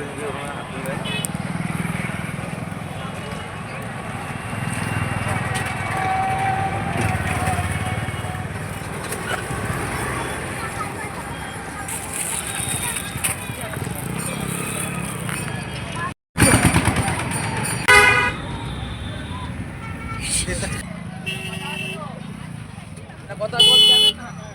ভিতরে যদি ওখানে হাতে দেয় কথা বলতে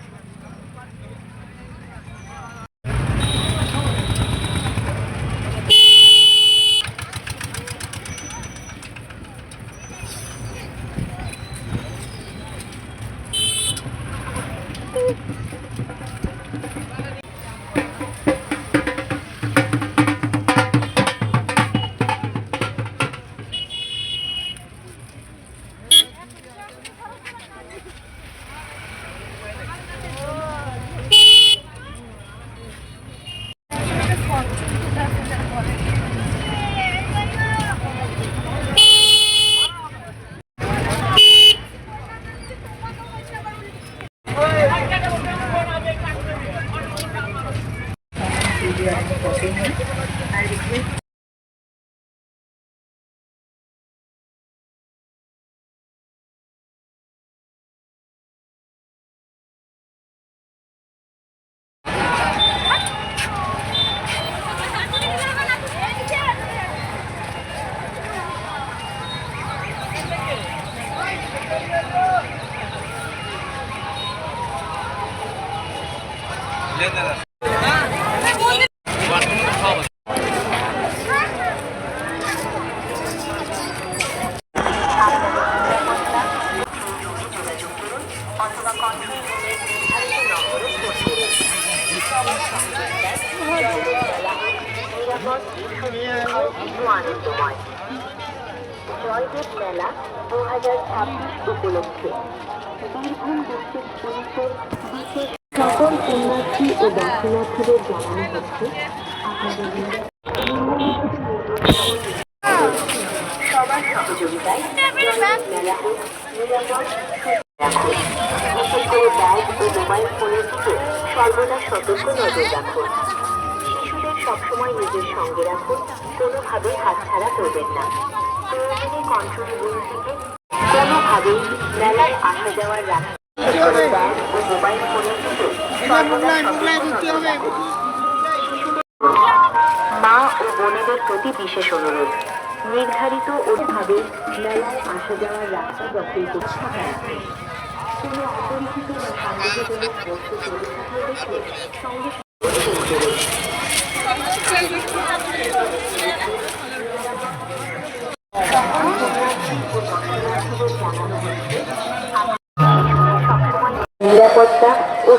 জানেন না আনন্দময় জয়দেব মেলা দু হাজার ছাব্বিশ উপলক্ষে বীরভূম ও দর্শনার্থীদের জানানো হচ্ছে সবার সহযোগিতায় মেলা নিরাপদ রাখুন করে ব্যাগ ও মোবাইল ফোনের দিকে সর্বদা সতর্ক নজর রাখুন সবসময় নিজের সঙ্গে রাখুন, কোনোভাবেই হাতছাড়া করবেন না প্রয়োজনে থেকে কোনোভাবেই মেলায় আসা যাওয়ার রাখা মোবাইল ফোনের। মা ও বোনেদের প্রতি বিশেষ অনুরোধ, নির্ধারিত ওভাবে মেলায় আসা যাওয়ার রাস্তা দখল করে থাকা কোনো অপরিচিত বা সঙ্গে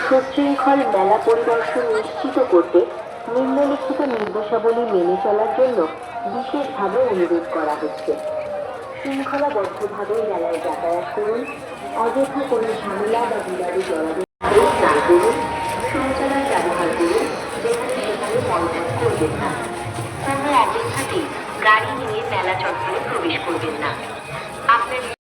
সুশৃঙ্খল মেলা পরিদর্শন নিশ্চিত করতে নিম্নলিখিত নির্দেশাবলী মেনে চলার জন্য বিশেষভাবে অনুরোধ করা হচ্ছে। শৃঙ্খলাবদ্ধভাবে মেলায় যাতায়াত করুন, অযথা কোনো ঝামেলা বা বিবাদে জড়াবে না করুন ব্যবহার করুন, যেখানে সেখানে মলত্যাগ করবেন না। কোনো অবস্থাতেই গাড়ি নিয়ে মেলা চত্বরে প্রবেশ করবেন না। আপনার